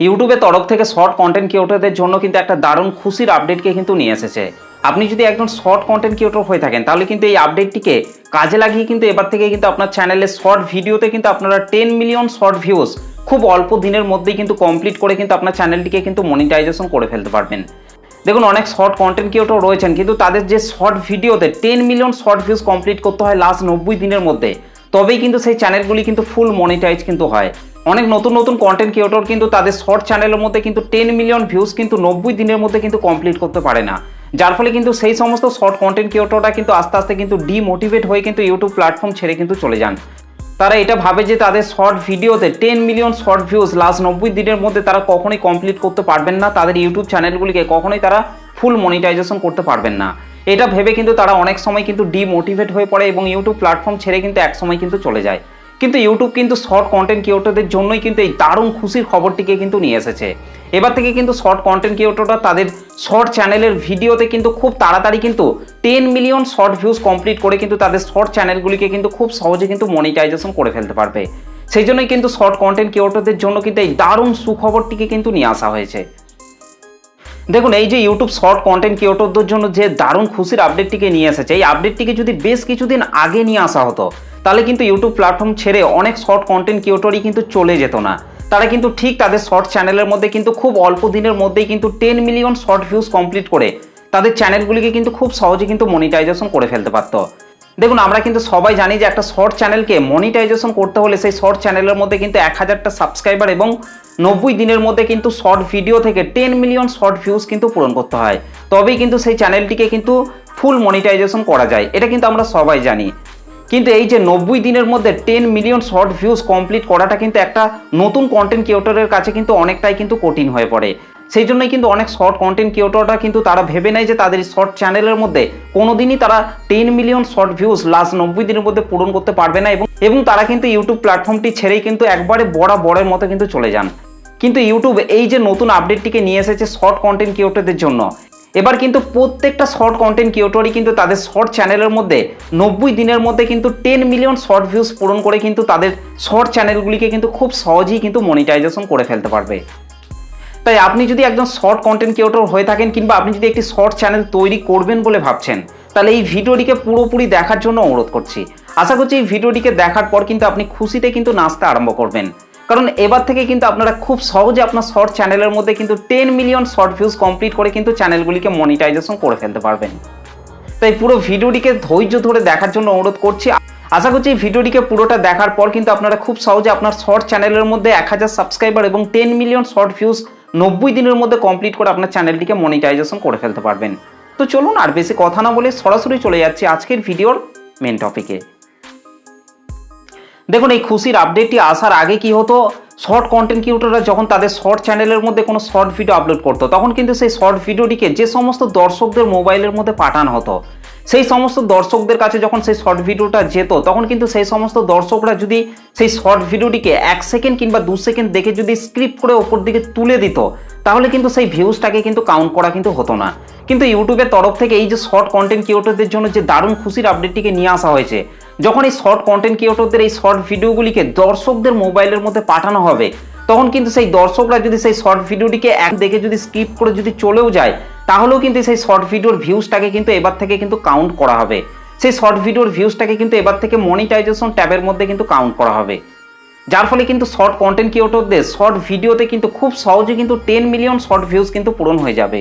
ইউটিউবের তরফ থেকে শর্ট কন্টেন্ট ক্রিয়েটরদের জন্য কিন্তু একটা দারুণ খুশির আপডেটকে কিন্তু নিয়ে এসেছে। আপনি যদি একজন শর্ট কন্টেন্ট ক্রিয়েটর হয়ে থাকেন, তাহলে কিন্তু এই আপডেটটিকে কাজে লাগিয়ে কিন্তু এবার থেকে কিন্তু আপনার চ্যানেলে শর্ট ভিডিওতে কিন্তু আপনারা টেন মিলিয়ন শর্ট ভিউজ খুব অল্প দিনের মধ্যেই কিন্তু কমপ্লিট করে কিন্তু আপনার চ্যানেলটিকে কিন্তু মনিটাইজেশন করে ফেলতে পারবেন। দেখুন, অনেক শর্ট কন্টেন্ট ক্রিয়েটর রয়েছেন, কিন্তু তাদের যে শর্ট ভিডিওতে ten million short views complete করতে হয় লাস্ট নব্বই দিনের মধ্যে। তবেই কিন্তু সেই চ্যানেলগুলি কিন্তু ফুল মনিটাইজ কিন্তু হয়। অনেক নতুন নতুন কন্টেন্ট ক্রিয়েটর কিন্তু তাদের শর্ট চ্যানেলের মধ্যে কিন্তু টেন মিলিয়ন ভিউজ কিন্তু নব্বই দিনের মধ্যে কিন্তু কমপ্লিট করতে পারে না। যার ফলে কিন্তু সেই সমস্ত শর্ট কন্টেন্ট ক্রিয়েটররা কিন্তু আস্তে আস্তে কিন্তু ডিমোটিভেট হয়ে কিন্তু ইউটিউব প্ল্যাটফর্ম ছেড়ে কিন্তু চলে যান। তারা এটা ভাবে যে তাদের শর্ট ভিডিওতে ten million short views last নব্বই দিনের মধ্যে তারা কখনোই কমপ্লিট করতে পারবেন না, তাদের ইউটিউব চ্যানেলগুলিকে কখনোই তারা ফুল মনিটাইজেশন করতে পারবেন না। এটা ভেবে কিন্তু তারা অনেক সময় কিন্তু ডিমোটিভেট হয়ে পড়ে এবং ইউটিউব প্ল্যাটফর্ম ছেড়ে কিন্তু এক সময় কিন্তু চলে যায়। কিন্তু ইউটিউব কিন্তু শর্ট কন্টেন্ট ক্রিয়েটরদের জন্যই কিন্তু এই দারুণ খুশির খবরটিকে কিন্তু নিয়ে এসেছে। এবার থেকে কিন্তু শর্ট কন্টেন্ট ক্রিয়েটররা তাদের শর্ট চ্যানেলের ভিডিওতে কিন্তু খুব তাড়াতাড়ি কিন্তু ten million short views complete করে কিন্তু তাদের শর্ট চ্যানেলগুলিকে কিন্তু খুব সহজে কিন্তু মনিটাইজেশন করে ফেলতে পারবে। সেই জন্যই কিন্তু শর্ট কন্টেন্ট ক্রিয়েটরদের জন্য কিন্তু এই দারুণ সুখবরটিকে কিন্তু নিয়ে আসা হয়েছে। দেখুন, এই যে ইউটিউব শর্ট কন্টেন্ট ক্রিয়েটরদের জন্য যে দারুণ খুশির আপডেটটিকে নিয়ে এসেছে, এই আপডেটটিকে যদি বেশ কিছুদিন আগে নিয়ে আসা হতো, তাহলে কিন্তু ইউটিউব প্ল্যাটফর্ম ছেড়ে অনেক শর্ট কন্টেন্ট ক্রিয়েটরই কিন্তু চলে যেত না। তারা কিন্তু ঠিক তাদের শর্ট চ্যানেলের মধ্যে কিন্তু খুব অল্প দিনের মধ্যেই কিন্তু ten million short views complete করে, তাদের চ্যানেলগুলিকে কিন্তু খুব সহজে কিন্তু মনিটাইজেশন করে ফেলতে পারতো। দেখুন, আমরা কিন্তু সবাই জানি যে একটা শর্ট চ্যানেলকে মনিটাইজেশন করতে হলে সেই শর্ট চ্যানেলের মধ্যে কিন্তু এক হাজারটা সাবস্ক্রাইবার এবং নব্বই দিনের মধ্যে কিন্তু শর্ট ভিডিও থেকে টেন মিলিয়ন শর্ট ভিউজ কিন্তু পূরণ করতে হয়। তবেই কিন্তু সেই চ্যানেলটিকে কিন্তু ফুল মনিটাইজেশন করা যায়। এটা কিন্তু আমরা সবাই জানি। কিন্তু এই যে নব্বই দিনের মধ্যে ten million short views complete করাটা কিন্তু একটা নতুন কন্টেন্ট ক্রিয়েটরের কাছে কিন্তু অনেকটাই কিন্তু কঠিন হয়ে পড়ে। সেই জন্যই কিন্তু অনেক শর্ট কন্টেন্ট ক্রিয়েটররা কিন্তু তারা ভেবে নেয় যে তাদের শর্ট চ্যানেলের মধ্যে কোনোদিনই তারা ten million short views last নব্বই দিনের মধ্যে পূরণ করতে পারবে না এবং এবং তারা কিন্তু ইউটিউব প্ল্যাটফর্মটি ছেড়েই কিন্তু একবারে বড়া বড়ের মতো কিন্তু চলে যান। কিন্তু ইউটিউব এই যে নতুন আপডেটটিকে নিয়ে এসেছে শর্ট কন্টেন্ট ক্রিয়েটরদের জন্য, এবার কিন্তু প্রত্যেকটা শর্ট কন্টেন্ট ক্রিয়েটরই কিন্তু তাদের শর্ট চ্যানেলের মধ্যে নব্বই দিনের মধ্যে কিন্তু টেন মিলিয়ন শর্ট ভিউজ পূরণ করে কিন্তু তাদের শর্ট চ্যানেলগুলিকে কিন্তু খুব সহজেই কিন্তু মনিটাইজেশন করে ফেলতে পারবে। তাই আপনি যদি একজন শর্ট কন্টেন্ট ক্রিয়েটর হয়ে থাকেন কিংবা আপনি যদি একটি শর্ট চ্যানেল তৈরি করবেন বলে ভাবছেন, তাহলে এই ভিডিওটিকে পুরোপুরি দেখার জন্য অনুরোধ করছি। আশা করছি এই ভিডিওটিকে দেখার পর কিন্তু আপনি খুশিতে কিন্তু নাচতে আরম্ভ করবেন। কারণ এবার থেকে কিন্তু আপনারা খুব সহজে আপনার শর্ট চ্যানেলের মধ্যে কিন্তু ten million short views complete করে কিন্তু চ্যানেলগুলিকে মনিটাইজেশন করে ফেলতে পারবেন। তাই পুরো ভিডিওটিকে ধৈর্য ধরে দেখার জন্য অনুরোধ করছি আশা করছি এই ভিডিওটিকে পুরোটা দেখার পর কিন্তু আপনারা খুব সহজে আপনার শর্ট চ্যানেলের মধ্যে এক হাজার সাবস্ক্রাইবার এবং টেন মিলিয়ন শর্ট ভিউজ নব্বই দিনের মধ্যে কমপ্লিট করে আপনার চ্যানেলটিকে মনিটাইজেশন করে ফেলতে পারবেন। তো চলুন আর বেশি কথা না বলে সরাসরি চলে যাচ্ছি আজকের ভিডিওর মেন টপিকে দেখুন, এই খুশির আপডেটটি আসার আগে কি হতো? শর্ট কন্টেন্ট ক্রিয়েটররা যখন তাদের শর্ট চ্যানেলের মধ্যে কোনো শর্ট ভিডিও আপলোড করতো, তখন কিন্তু সেই শর্ট ভিডিওটিকে যে সমস্ত দর্শকদের মোবাইলের মধ্যে পাঠানো হতো। সেই সমস্ত দর্শকদের কাছে যখন সেই শর্ট ভিডিওটা যেত, তখন কিন্তু সেই সমস্ত দর্শকরা যদি সেই শর্ট ভিডিওটিকে এক সেকেন্ড কিংবা দু সেকেন্ড দেখে যদি স্ক্রিপ্ট করে ওপর দিকে তুলে দিত, তাহলে কিন্তু সেই ভিউজটাকে কিন্তু কাউন্ট করা কিন্তু হতো না। কিন্তু ইউটিউবের তরফ থেকে এই যে শর্ট কন্টেন্ট ক্রিয়েটরদের জন্য যে দারুণ খুশির আপডেটটিকে নিয়ে আসা হয়েছে, যখন এই শর্ট কন্টেন্ট ক্রিয়েটরদের এই শর্ট ভিডিওগুলিকে দর্শকদের মোবাইলের মধ্যে পাঠানো হবে, তখন কিন্তু সেই দর্শকরা যদি সেই শর্ট ভিডিওটিকে এক দেখে যদি স্কিপ করে যদি চলেও যায় তাহলেও কিন্তু সেই শর্ট ভিডিওর ভিউজটাকে কিন্তু এবার থেকে কিন্তু কাউন্ট করা হবে। সেই শর্ট ভিডিওর ভিউজটাকে কিন্তু এবার থেকে মনিটাইজেশন ট্যাবের মধ্যে কিন্তু কাউন্ট করা হবে। যার ফলে কিন্তু শর্ট কন্টেন্ট ক্রিয়েটরদের শর্ট ভিডিওতে কিন্তু খুব সহজে কিন্তু টেন মিলিয়ন শর্ট ভিউজ কিন্তু পূরণ হয়ে যাবে।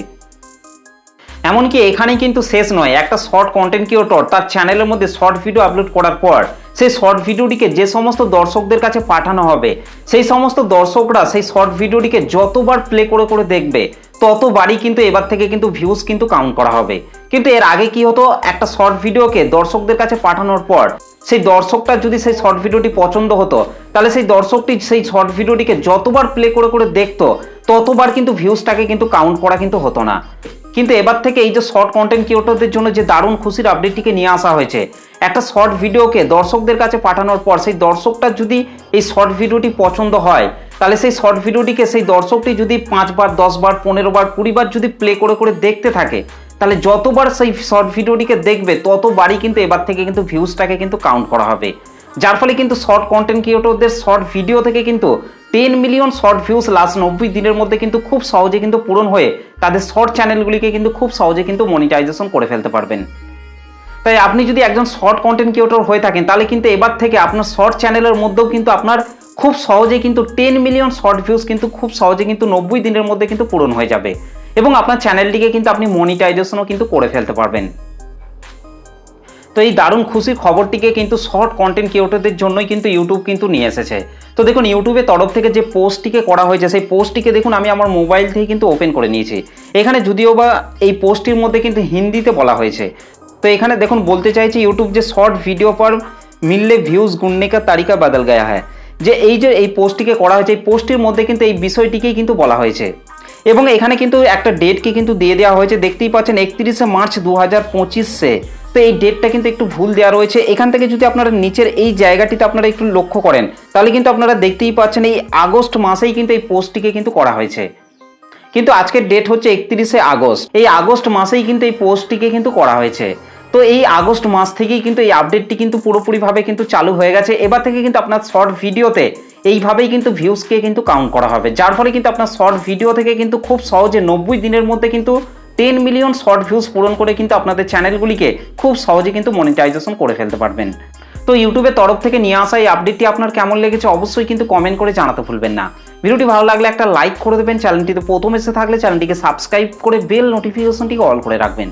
এমনকি এখানেই কিন্তু শেষ নয়, একটা শর্ট কন্টেন্ট ক্রিয়েটর তার চ্যানেলের মধ্যে শর্ট ভিডিও আপলোড করার পর সেই শর্ট ভিডিওটিকে যে সমস্ত দর্শকদের কাছে পাঠানো হবে, সেই সমস্ত দর্শকরা সেই শর্ট ভিডিওটিকে যতবার প্লে করে করে দেখবে, ততবারই কিন্তু এবার থেকে কিন্তু ভিউজ কিন্তু কাউন্ট করা হবে। কিন্তু এর আগে কি হতো, একটা শর্ট ভিডিওকে দর্শকদের কাছে পাঠানোর পর সেই দর্শকটা যদি সেই শর্ট ভিডিওটি পছন্দ হতো, তাহলে সেই দর্শকটি সেই শর্ট ভিডিওটিকে যতবার প্লে করে করে দেখতো, ততবার কিন্তু ভিউজটাকে কিন্তু কাউন্ট করা কিন্তু হতো না। কিন্তু এবার থেকে এই যে শর্ট কন্টেন্ট ক্রিয়েটরদের জন্য যে দারুণ খুশির আপডেটটিকে নিয়ে আসা হয়েছে, একটা শর্ট ভিডিওকে দর্শকদের কাছে পাঠানোর পর সেই দর্শকটা যদি এই শর্ট ভিডিওটি পছন্দ হয়, তাহলে সেই শর্ট ভিডিওটিকে সেই দর্শকটি যদি পাঁচবার, দশবার পনেরো বার কুড়িবার যদি প্লে করে করে দেখতে থাকে তাহলে যতবার সেই শর্ট ভিডিওটিকে দেখবে, ততবারই কিন্তু এবার থেকে কিন্তু ভিউজটাকে কিন্তু কাউন্ট করা হবে। যার ফলে কিন্তু শর্ট কন্টেন্ট ক্রিয়েটরদের শর্ট ভিডিও থেকে কিন্তু ten million short views last নব্বই দিনের মধ্যে কিন্তু খুব সহজে কিন্তু পূরণ হয়ে তাদের শর্ট চ্যানেলগুলিকে কিন্তু খুব সহজে কিন্তু মনিটাইজেশন করে ফেলতে পারবেন। তাই আপনি যদি একজন শর্ট কন্টেন্ট ক্রিয়েটর হয়ে থাকেন, তাহলে কিন্তু এবার থেকে আপনার শর্ট চ্যানেলের মধ্যেও কিন্তু আপনার খুব সহজে কিন্তু টেন মিলিয়ন শর্ট ভিউজ কিন্তু খুব সহজে কিন্তু নব্বই দিনের মধ্যে কিন্তু পূরণ হয়ে যাবে। এবং আপনার চ্যানেলটিকে কিন্তু আপনি মনিটাইজেশনও কিন্তু করে ফেলতে পারবেন। তো এই দারুণ খুশির খবরটিকে কিন্তু শর্ট কন্টেন্ট ক্রিয়েটরদের জন্যই কিন্তু ইউটিউব কিন্তু নিয়ে এসেছে। তো দেখুন ইউটিউবের তরফ থেকে যে পোস্টটিকে করা হয়েছে, সেই পোস্টটিকে দেখুন, আমি আমার মোবাইল থেকে কিন্তু ওপেন করে নিয়েছি। এখানে যদিও বা এই পোস্টটির মধ্যে কিন্তু হিন্দিতে বলা হয়েছে। তো এখানে দেখুন, বলতে চাইছি ইউটিউব যে শর্ট ভিডিও পর মিললে ভিউজ গুননে কা তালিকা বদল গয়া হ্যায়। যে এই যে এই পোস্টটিকে করা হয়েছে, এই পোস্টটির মধ্যে কিন্তু এই বিষয়টিকেই কিন্তু বলা হয়েছে। এবং এখানে কিন্তু একটা ডেটকে কিন্তু দিয়ে দেওয়া হয়েছে। দেখতেই পাচ্ছেন, একত্রিশে মার্চ দু হাজার পঁচিশে। তো এই ডেটটা কিন্তু একটু ভুল দেওয়া রয়েছে। এখান থেকে যদি আপনারা নিচের এই জায়গাটিতে আপনারা একটু লক্ষ্য করেন, তাহলে কিন্তু আপনারা দেখতেই পাচ্ছেন এই আগস্ট মাসেই কিন্তু এই পোস্টটিকে কিন্তু করা হয়েছে। কিন্তু আজকের ডেট হচ্ছে একত্রিশে আগস্ট। এই আগস্ট মাসেই কিন্তু এই পোস্টটিকে কিন্তু করা হয়েছে। তো এই আগস্ট মাস থেকেই কিন্তু এই আপডেটটি কিন্তু পুরোপুরিভাবে কিন্তু চালু হয়ে গেছে। এবার থেকে কিন্তু আপনার শর্ট ভিডিওতে এইভাবেই কিন্তু ভিউজকে কিন্তু কাউন্ট করা হবে। যার ফলে কিন্তু আপনার শর্ট ভিডিও থেকে কিন্তু খুব সহজে নব্বই দিনের মধ্যে কিন্তু টেন মিলিয়ন শর্ট ভিউজ পূরণ করে কিন্তু আপনাদের চ্যানেলগুলিকে খুব সহজে কিন্তু মনিটাইজেশন করে ফেলতে পারবেন। তো ইউটিউবের তরফ থেকে নিয়ে আসা এই আপডেটটি আপনার কেমন লেগেছে অবশ্যই কিন্তু কমেন্ট করে জানাতে ভুলবেন না। ভিডিওটি ভালো লাগলে একটা লাইক করে দেবেন। চ্যানেলটিতে প্রথম এসে থাকলে চ্যানেলটিকে সাবস্ক্রাইব করে বেল নোটিফিকেশনটিকে অল করে রাখবেন।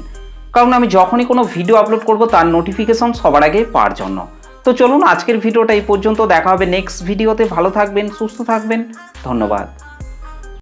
কারণ আমি যখনই কোনো ভিডিও আপলোড করব, তার নোটিফিকেশন সবার আগে পাওয়ার জন্য। তো চলুন আজকের ভিডিওটা এই পর্যন্ত, দেখা হবে নেক্সট ভিডিওতে ভালো থাকবেন, সুস্থ থাকবেন। ধন্যবাদ।